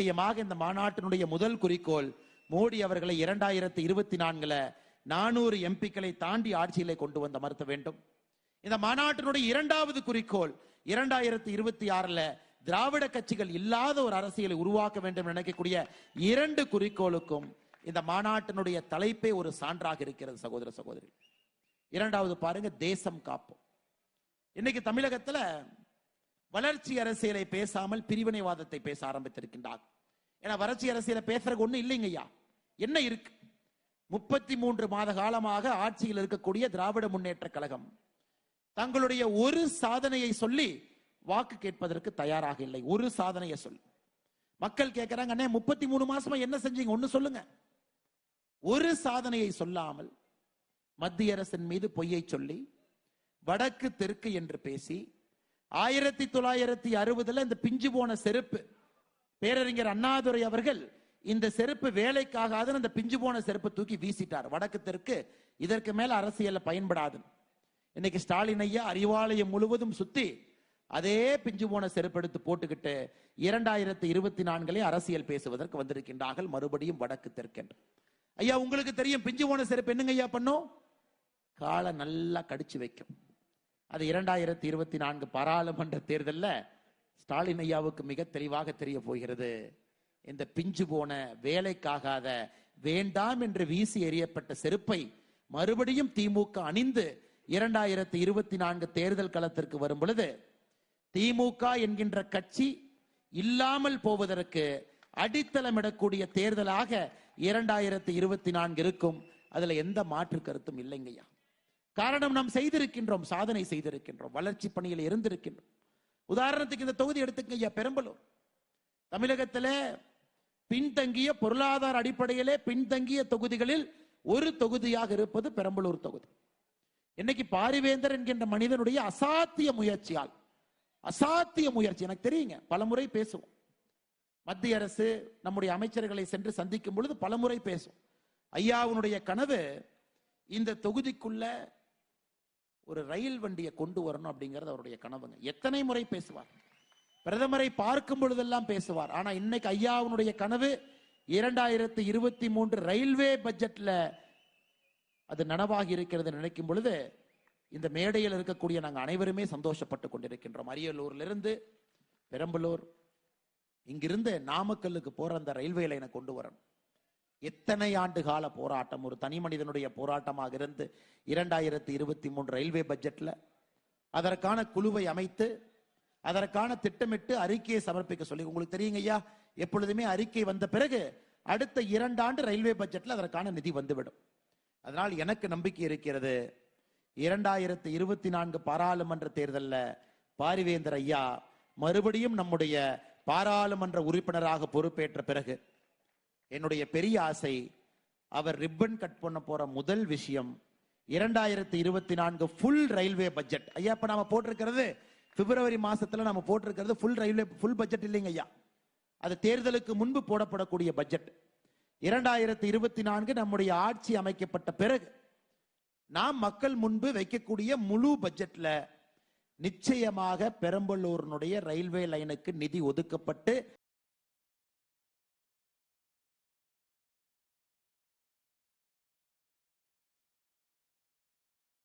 நிச்சயமாக இந்த மாநாட்டினுடைய முதல் குறிக்கோள் மோடி அவர்களை இரண்டாயிரத்தி இருபத்தி நான்குல நானூறு எம்பிக்களை தாண்டி ஆட்சியிலே கொண்டு வந்து அமர்த்த வேண்டும். இந்த மாநாட்டினுடைய இரண்டாவது குறிக்கோள் இரண்டாயிரத்தி இருபத்தி ஆறுல திராவிட கட்சிகள் இல்லாத ஒரு அரசியலை உருவாக்க வேண்டும் நினைக்கக்கூடிய இரண்டு குறிக்கோளுக்கும் இந்த மாநாட்டினுடைய தலைப்பே ஒரு சான்றாக இருக்கிறது சகோதர சகோதரி. இரண்டாவது பாருங்க தேசம் காப்போம். இன்னைக்கு தமிழகத்துல வளர்ச்சி அரசியலை பேசாமல் பிரிவினைவாதத்தை பேச ஆரம்பித்திருக்கின்றார். ஏன்னா வளர்ச்சி அரசியலை பேசுறதுக்கு ஒண்ணு இல்லைங்க ஐயா. என்ன இருக்கு? முப்பத்தி மூன்று மாத காலமாக ஆட்சியில் இருக்கக்கூடிய திராவிட முன்னேற்ற கழகம் தங்களுடைய ஒரு சாதனையை சொல்லி வாக்கு கேட்பதற்கு தயாராக இல்லை. ஒரு சாதனையை சொல்லி. மக்கள் கேட்கிறாங்க அண்ணே முப்பத்தி மூணு மாசமா என்ன செஞ்சீங்க? ஒண்ணு சொல்லுங்க. ஒரு சாதனையை சொல்லாமல் மத்திய அரசின் மீது பொய்யை சொல்லி வடக்கு தெற்கு என்று பேசி ஆயிரத்தி தொள்ளாயிரத்தி அறுபதுல இந்த பிஞ்சு போன செருப்பு. பேரறிஞர் அண்ணாதுரை அவர்கள் இந்த செருப்பு வேலைக்காகாதுன்னு அந்த பிஞ்சு போன செருப்பு தூக்கி வீசிட்டார். வடக்கு தெற்கு இதற்கு மேல அரசியல்ல பயன்படாது. இன்னைக்கு ஸ்டாலின் ஐயா அறிவாலயம் முழுவதும் சுத்தி அதே பிஞ்சு போன செருப்பு எடுத்து போட்டுக்கிட்டு இரண்டாயிரத்தி இருபத்தி நான்கிலே அரசியல் பேசுவதற்கு வந்திருக்கின்றார்கள். மறுபடியும் வடக்கு தெற்கென்று. ஐயா உங்களுக்கு தெரியும் பிஞ்சு போன செருப்பு என்னங்க ஐயா பண்ணும்? காலை நல்லா கடிச்சு வைக்கும். அது இரண்டாயிரத்தி இருபத்தி நான்கு பாராளுமன்ற தேர்தல்ல ஸ்டாலின் ஐயாவுக்கு மிக தெளிவாக தெரிய போகிறது. இந்த பிஞ்சு போன வேலைக்காகாத வேண்டாம் என்று வீசி எறியப்பட்ட செருப்பை மறுபடியும் திமுக அணிந்து இரண்டாயிரத்தி இருபத்தி நான்கு தேர்தல் களத்திற்கு வரும் பொழுது திமுக என்கின்ற கட்சி இல்லாமல் போவதற்கு அடித்தளமிடக்கூடிய தேர்தலாக இரண்டாயிரத்தி இருபத்தி நான்கு இருக்கும். அதுல எந்த மாற்று கருத்தும் இல்லைங்கய்யா. காரணம் நாம் செய்திருக்கின்றோம் சாதனை செய்திருக்கின்றோம் வளர்ச்சி பணியில் இருந்திருக்கின்றோம். உதாரணத்துக்கு இந்த தொகுதி எடுத்துக்க ஐயா பெரம்பலூர். தமிழகத்தில் பின்தங்கிய பொருளாதார அடிப்படையிலே பின்தங்கிய தொகுதிகளில் ஒரு தொகுதியாக இருப்பது பெரம்பலூர் தொகுதி. இன்னைக்கு பாரிவேந்தர் என்கின்ற மனிதனுடைய அசாத்திய முயற்சியால் அசாத்திய முயற்சி எனக்கு தெரியுங்க பலமுறை பேசுவோம். மத்திய அரசு நம்முடைய அமைச்சர்களை சென்று சந்திக்கும் பொழுது பலமுறை பேசும் ஐயாவுனுடைய கனவு இந்த தொகுதிக்குள்ள ஒரு ரயில் வண்டியை கொண்டு வரணும் அப்படிங்கிறது அவருடைய கனவுங்க. எத்தனை முறை பேசுவார். பிரதமரை பார்க்கும் பொழுதெல்லாம் பேசுவார். ஆனா இன்னைக்கு ஐயாவுடைய கனவு இரண்டாயிரத்தி இருபத்தி மூன்று ரயில்வே பட்ஜெட்ல அது நனவாகி இருக்கிறது நினைக்கும் பொழுது இந்த மேடையில் இருக்கக்கூடிய நாங்கள் அனைவருமே சந்தோஷப்பட்டு கொண்டிருக்கின்றோம். அரியலூர்லேருந்து பெரம்பலூர் இங்கிருந்து நாமக்கல்லுக்கு போற அந்த ரயில்வே லைனை கொண்டு வரணும். எத்தனை ஆண்டு கால போராட்டம்? ஒரு தனி மனிதனுடைய போராட்டமாக இருந்து இரண்டாயிரத்தி இருபத்தி மூன்று ரயில்வே பட்ஜெட்ல அதற்கான குழுவை அமைத்து அதற்கான திட்டமிட்டு அறிக்கையை சமர்ப்பிக்க சொல்லி. உங்களுக்கு தெரியுங்க ஐயா எப்பொழுதுமே அறிக்கை வந்த பிறகு அடுத்த இரண்டு ஆண்டு ரயில்வே பட்ஜெட்ல அதற்கான நிதி வந்துவிடும். அதனால் எனக்கு நம்பிக்கை இருக்கிறது இரண்டாயிரத்தி இருபத்தி நான்கு பாராளுமன்ற தேர்தல்ல பாரிவேந்தர் ஐயா மறுபடியும் நம்முடைய பாராளுமன்ற உறுப்பினராக பொறுப்பேற்ற பிறகு என்னுடைய பெரிய ஆசை அவர் ரிப்பன் கட் பண்ண போற முதல் விஷயம் இரண்டாயிரத்தி இருபத்தி நான்கு ஃபுல் ரயில்வே பட்ஜெட் ஐயா இப்ப நாம போட்டிருக்கிறது பிப்ரவரி மாசத்துல நம்ம போட்டிருக்கிறது ஃபுல் ரயில்வே ஃபுல் பட்ஜெட் இல்லைங்க ஐயா. அது தேர்தலுக்கு முன்பு போடப்படக்கூடிய பட்ஜெட் இரண்டாயிரத்தி இருபத்தி நான்கு நம்முடைய ஆட்சி அமைக்கப்பட்ட பிறகு நாம் மக்கள் முன்பு வைக்கக்கூடிய முழு பட்ஜெட்ல நிச்சயமாக பெரம்பலூரினுடைய ரயில்வே லைனுக்கு நிதி ஒதுக்கப்பட்டு